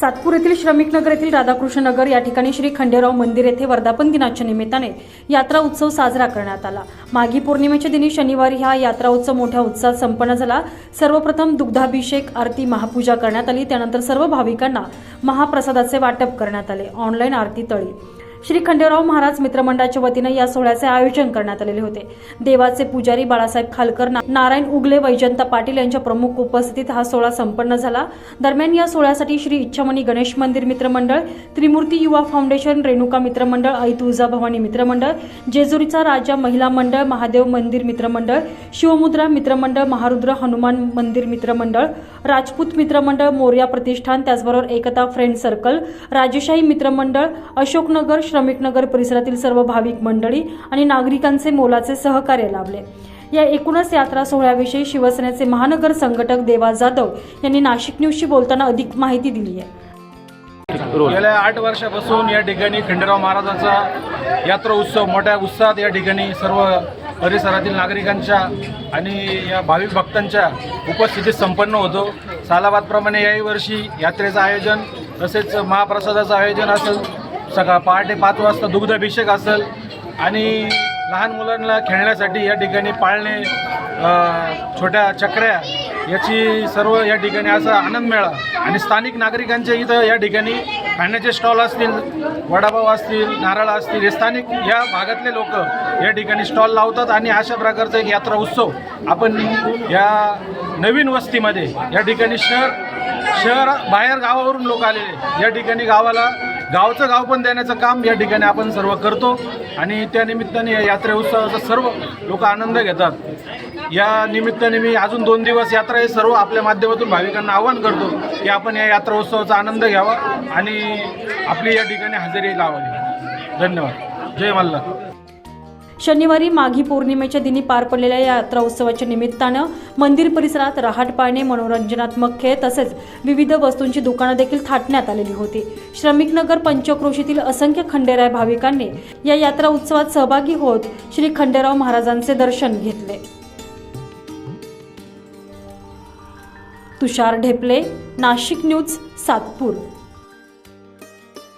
सातपूर येथील श्रमिक नगर येथील राधाकृष्ण नगर या ठिकाणी श्री खंडेराव मंदिर येथे वर्धापन दिनाच्या निमित्ताने यात्रा उत्सव साजरा करण्यात आला. माघी पौर्णिमेच्या दिनी शनिवारी हा यात्रा उत्सव मोठ्या उत्साहात संपन्न झाला. सर्वप्रथम दुग्धाभिषेक आरती महापूजा करण्यात आली. त्यानंतर सर्व भाविकांना महाप्रसादाचे वाटप करण्यात आले. ऑनलाईन आरती तळी श्री खंडेराव महाराज मित्रमंडळाच्या वतीनं या सोहळ्याचे आयोजन करण्यात आलेले होते. देवाचे पुजारी बाळासाहेब खालकर ना- नारायण उगले वैजंता पाटील यांच्या प्रमुख उपस्थितीत हा सोहळा संपन्न झाला. दरम्यान या सोहळ्यासाठी श्री इच्छामणी गणेश मंदिर मित्रमंडळ त्रिमूर्ती युवा फाउंडेशन रेणुका मित्रमंडळ आई तुळजाभवानी मित्रमंडळ जेजुरीचा राजा महिला मंडळ महादेव मंदिर मित्रमंडळ शिवमुद्रा मित्रमंडळ महारुद्र हनुमान मंदिर मित्रमंडळ राजपूत मित्रमंडळ मोर्या प्रतिष्ठान त्याचबरोबर एकता फ्रेंड सर्कल राजेशाही मित्रमंडळ अशोकनगर श्रमिकनगर परिसरातील सर्व भाविक मंडळी आणि नागरिकांचे मोलाचे सहकार्य लाभले. या एकूणच यात्रा सोहळ्याविषयी शिवसेनेचे महानगर संघटक देवा जाधव यांनी नाशिक न्यूजशी बोलताना अधिक माहिती दिली आहे. गेल्या आठ वर्षापासून या ठिकाणी खंडेराव महाराजांचा यात्रा उत्सव मोठ्या उत्साहात या ठिकाणी सर्व परिसरातील नागरिकांच्या आणि या भाविक भक्तांच्या उपस्थितीत संपन्न होतो. सालाबादप्रमाणे याही वर्षी यात्रेचं आयोजन तसेच महाप्रसादाचं आयोजन असेल सकाळ पहाटे पाच वाजता दुग्धाभिषेक असेल आणि लहान मुलांना खेळण्यासाठी या ठिकाणी पाळणे छोट्या चक्र्या याची सर्व या ठिकाणी असा आनंद मिळा. आणि स्थानिक नागरिकांचे इथं या ठिकाणी खाण्याचे स्टॉल असतील वडापाव असतील नारळ असतील हे स्थानिक या भागातले लोक या ठिकाणी स्टॉल लावतात आणि अशा प्रकारचा एक यात्रा उत्सव आपण या नवीन वस्तीमध्ये या ठिकाणी शहर शहर बाहेर गावावरून लोक आलेले. या ठिकाणी गावाला गावचं गाव पण देण्याचं काम या ठिकाणी आपण सर्व करतो आणि त्या निमित्ताने या यात्रे उत्सवाचा सर्व लोक आनंद घेतात. या निमित्ताने मी अजून दोन दिवस यात्रा हे सर्व आपल्या माध्यमातून भाविकांना आवाहन करतो की आपण या यात्रा उत्सवाचा आनंद घ्यावा आणि आपली या ठिकाणी हजेरी लावावी. धन्यवाद. जय मल्हार. शनिवारी माघी पौर्णिमेच्या दिनी पार पडलेल्या या यात्रा उत्सवाच्या निमित्तानं मंदिर परिसरात रहाट पाळणे मनोरंजनात्मक खेळ तसेच विविध वस्तूंची दुकानं देखील थाटण्यात आलेली होती. श्रमिकनगर पंचक्रोशीतील असंख्य खंडेराय भाविकांनी या यात्रा उत्सवात सहभागी होत श्री खंडेराव महाराजांचे दर्शन घेतले. तुषार ढेपले नाशिक न्यूज सातपूर.